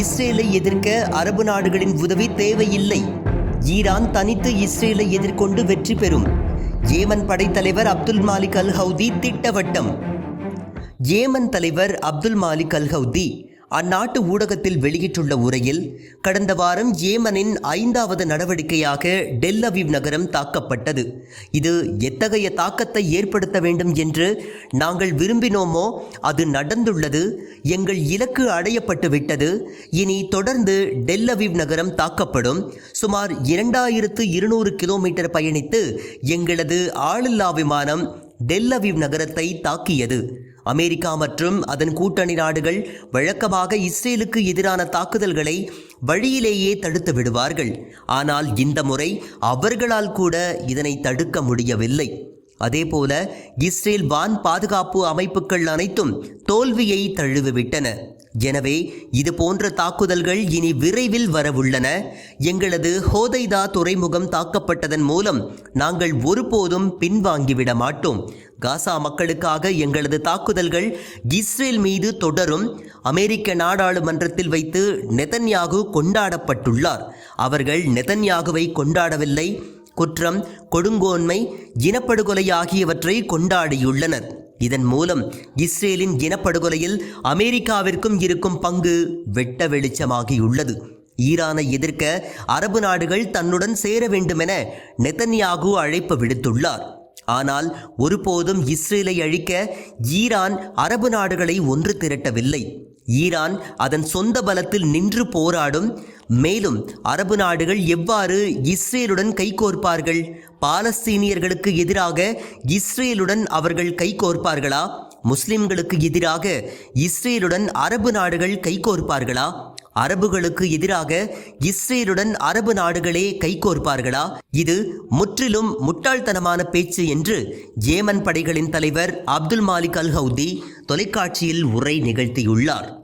இஸ்ரேலை எதிர்க்க அரபு நாடுகளின் உதவி தேவையில்லை. ஈரான் தனித்து இஸ்ரேலை எதிர்கொண்டு வெற்றி பெறும். ஏமன் படைத்தலைவர் அப்துல் மாலிக் அல் ஹவுதி திட்டவட்டம். ஏமன் தலைவர் அப்துல் மாலிக் அல் ஹவுதி அந்நாட்டு ஊடகத்தில் வெளியிட்டுள்ள உரையில் கடந்த வாரம் ஏமனின் ஐந்தாவது நடவடிக்கையாக டெல்லவிவ் நகரம் தாக்கப்பட்டது. இது எத்தகைய தாக்கத்தை ஏற்படுத்த வேண்டும் என்று நாங்கள் விரும்பினோமோ அது நடந்துள்ளது எங்கள் இலக்கு அடையப்பட்டு விட்டது இனி தொடர்ந்து டெல்லவிவ் நகரம் தாக்கப்படும். சுமார் இரண்டாயிரத்து இருநூறு கிலோமீட்டர் பயணித்து எங்களது ஆளில்லா விமானம் டெல்லவிவ் நகரத்தை தாக்கியது. அமெரிக்கா மற்றும் அதன் கூட்டணி நாடுகள் வழக்கமாக இஸ்ரேலுக்கு எதிரான தாக்குதல்களை வழியிலேயே தடுத்து விடுவார்கள். ஆனால் இந்த முறை அவர்களால் கூட இதனை தடுக்க முடியவில்லை. அதேபோல இஸ்ரேல் வான் பாதுகாப்பு அமைப்புகள் அனைத்தும் தோல்வியை தழுவிவிட்டன. எனவே இது போன்ற தாக்குதல்கள் இனி விரைவில் வரவுள்ளன. எங்களது ஹோதைதா துறைமுகம் தாக்கப்பட்டதன் மூலம் நாங்கள் ஒருபோதும் பின்வாங்கிவிட மாட்டோம். காசா மக்களுக்காக எங்களது தாக்குதல்கள் இஸ்ரேல் மீது தொடரும். அமெரிக்க நாடாளுமன்றத்தில் வைத்து நெதன்யாகு கொண்டாடப்பட்டுள்ளார். அவர்கள் நெதன்யாகுவை கொண்டாடவில்லை குற்றம் கொடுங்கோன்மை இனப்படுகொலை ஆகியவற்றை கொண்டாடியுள்ளனர். இதன் மூலம் இஸ்ரேலின் இனப்படுகொலையில் அமெரிக்காவிற்கும் இருக்கும் பங்கு வெட்ட வெளிச்சமாகியுள்ளது. ஈரானை எதிர்க்க அரபு நாடுகள் தன்னுடன் சேர வேண்டுமென நெதன்யாகு அழைப்பு விடுத்துள்ளார். ஆனால் ஒருபோதும் இஸ்ரேலை அழிக்க ஈரான் அரபு நாடுகளை ஒன்று திரட்டவில்லை. ஈரான் அதன் சொந்த பலத்தில் நின்று போராடும். மேலும் அரபு நாடுகள் எவ்வாறு இஸ்ரேலுடன் கைகோர்ப்பார்கள் பாலஸ்தீனியர்களுக்கு எதிராக இஸ்ரேலுடன் அவர்கள் கைகோர்ப்பார்களா முஸ்லிம்களுக்கு எதிராக இஸ்ரேலுடன் அரபு நாடுகள் கைகோர்ப்பார்களா அரபுகளுக்கு எதிராக இஸ்ரேலுடன் அரபு நாடுகளே கைகோர்ப்பார்களா இது முற்றிலும் முட்டாள்தனமான பேச்சு என்று ஏமன் படைகளின் தலைவர் அப்துல் மாலிக் அல் ஹவுதி தொலைக்காட்சியில் உரை நிகழ்த்தியுள்ளார்.